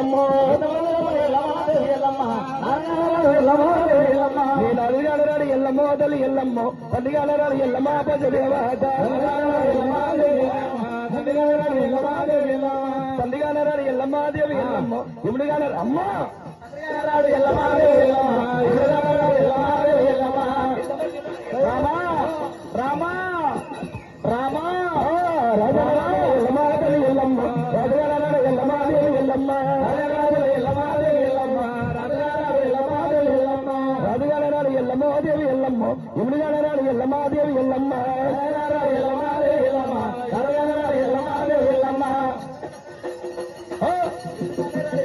ఎల్లమ్మో నేను అడిగాడు ఎల్లమ్మో తల్లి ఎల్లమ్మో పండుగలరాడు ఎల్లమ్మ పజదేవాత తండ్రిగానరాడు ఎల్లమ్మాదేవి ఎల్లమ్మ ఇముడిగాన అమ్మ రామా రామా రామా రాజారాడు ఎల్లమ్మ ఎల్లమ్మ రాజారాడు ఎల్లమ్మాదేవి ఎల్లమ్మ ఎల్లమ్మాదేవి ఎల్లమ్మ రాజారాడు ఎల్లమ్మాదేవి ఎల్లమ్మ రాజుగారాడు ఎల్లమ్మాదేవి ఎల్లమ్మ ఇముడిగానరాడు ఎల్లమ్మాదేవి ఎల్లమ్మ రాజారాడు ఎల్లమ్మాదేవి ఎల్లమ్మ రాజారాడు ఎల్లమ్మాదేవి ఎల్లమ్మ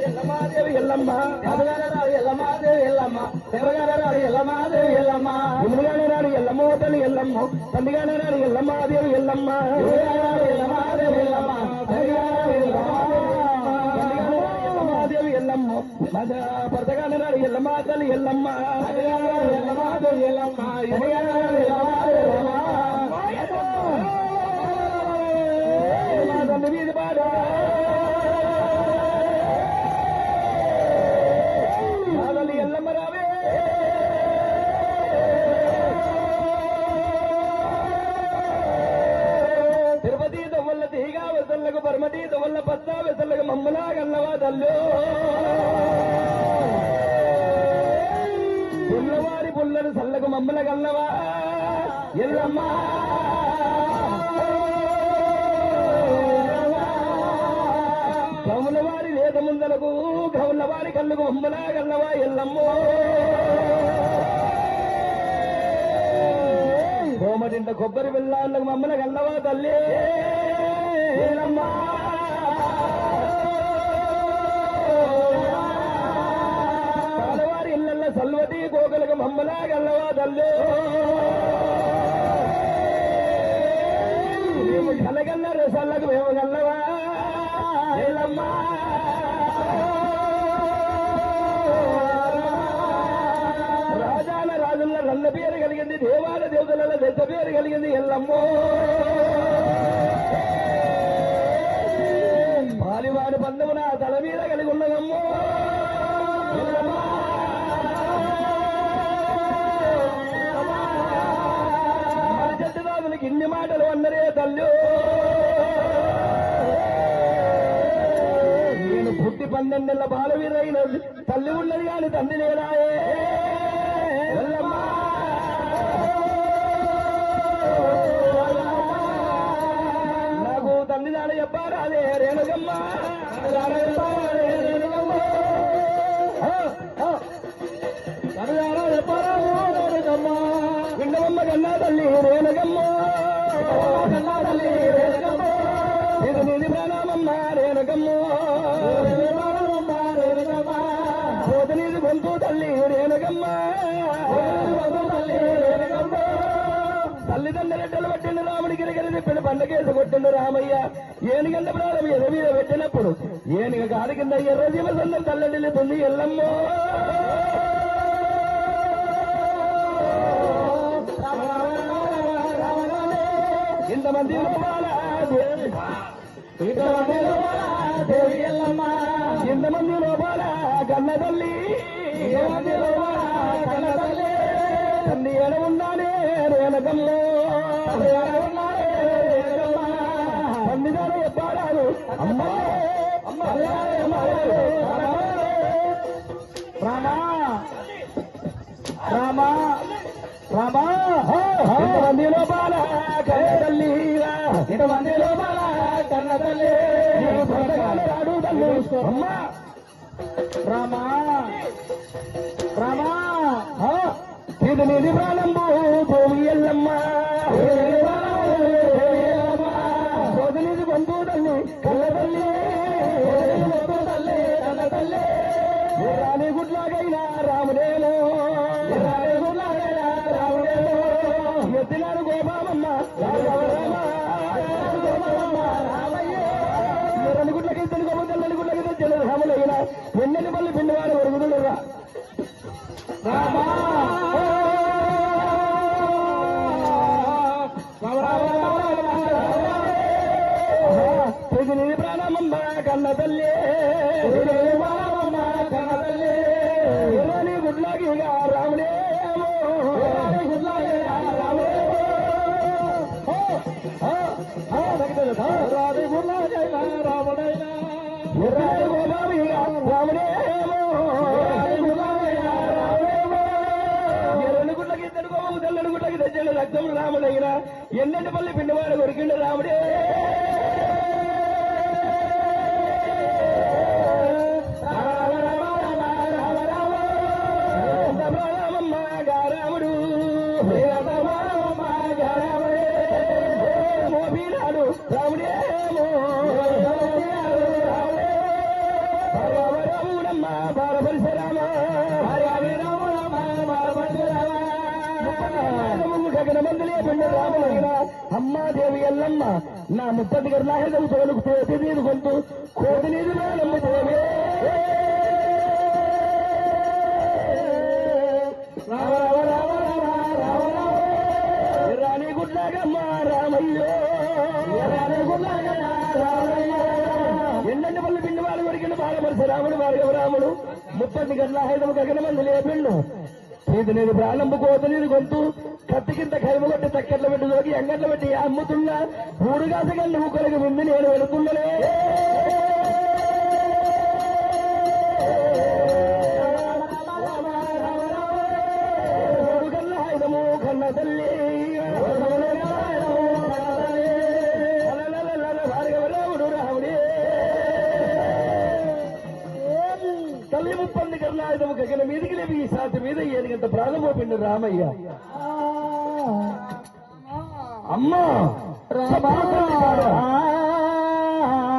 ఎల్లమాదేవి ఎల్లమ్మ అదగారాడు ఎల్లమాదేవి ఎల్లమ్మ ఎవగారాడు ఎల్లమాదేవి ఎల్లమ్మ ఎముగారాడు ఎల్లమ్మో తల్లి ఎల్లమ్మ తండ్రిగారాడు ఎల్లమాదేవి ఎల్లమ్మ ఎల్లమాదేవి ఎల్లమ్మ ఎల్లమాదేవి భర్తగారాడు ఎల్లమ్మ తల్లి ఎల్లమ్మ. ఎల్లమ్మ. ఎల్లమ్మ. పుల్లవారి పుల్లను చల్లకు మమ్మల గల్లవా ఎల్లమ్మా. గౌల వారి వేద ముందలకు గౌల వారి కళ్ళకు మమ్మలా గల్లవా ఎల్లమ్మో. కోమటింట కొబ్బరి వెళ్ళాళ్ళకు మమ్మల గల్లవా తల్లి. ఎల్లమ్మా. మేము కలగల్ల మేము గల్లవా రాజాల రాజుల పేరు కలిగింది దేవాల దేవతల పెద్ద పేరు కలిగింది ఎల్లమ్మో. పాలివాడి బంధువు నా తల మీద కలిగి ఉన్నదమ్మో. మన చెట్టు రాజులకి ఇన్ని మాటలు అందరే తల్లు. పన్నెండేళ్ళ బాలవీరైన తల్లి ఉన్నది కాని తండ్రి లేదాయే నాకు తండ్రి దాడ చెప్పారా అదే రేణుగమ్మ నాన్న చెప్పారాదే రేణుగమ్మ విండవమ్మ కన్నా తల్లి రేణుగమ్మ కన్నా తల్లి రేణుగమ్మ ఇది నిధి ప్రాణమమ్మ రేణుగమ్మ చెప్పిన తిప్పిన పండగేసి కొట్టిండు రామయ్య? ఏనుగంట ప్రాణం ఎద మీద పెట్టినప్పుడు ఏనుగ కాడి కింద ఎర్ర జీవ సందం తల్లడిల్లుతుంది ఎల్లమ్మో! ఇంతమంది ఇంతమంది దేవి ఎల్లమ్మ ఇంతమంది లోపాల కన్న తల్లి ఇంతమంది లోపాల కన్న తల్లి తల్లి ఎడ ఉన్నానే రేణకమ్మ ఉన్నా ఇంతమంది లోపల కన్న తల్లి రాడు తల్లి అమ్మా రామా రామా ఇది నిధి ప్రాణంబు కన్న తల్లి కన్న తల్లి రాముడైనా. తెచ్చాడు రాముడైనా ఎన్నటి పల్లి పిండివాడు దొరికిండు రాముడే. రాముడే. గగన మందులే పిండ రాములైన అమ్మాదేవి ఎల్లమ్మ నా ముప్పటి గారు నాయకం తోలుకు పోతే నీరు కొంత కోటి నీరు నమ్ము రామ రామ రామ రామ రామ రామ రాణి గుడ్లాగమ్మ రామయ్యో రాణి గుడ్లాగమ్మ రామయ్యో పిండి వారు కొరికిన బాలమరిసి రాముడు భార్గవ రాముడు ముప్పటి గంటల హైదము గగన మంది లేపిండు ఇది నేను ప్రాణంపు కోతలేదు గొంతు కత్తి కింద ఖైమ కొట్టి చక్కెట్ల పెట్టి జోగి ఎంగట్ల పెట్టి అమ్ముతున్నా మూడుగాస గంట ముక్కలకి ముందు నేను వెళుతున్నలే గల్ల హైదము కన్న తల్లి భార్గవ రాముడు రాముడే తల్లి ముప్పంది కర్ణాయుధము గగన మీదికి లేవి ఈ సాతి మీద ఏనుగంత ప్రారంభోపిండు రామయ్య అమ్మా! రామా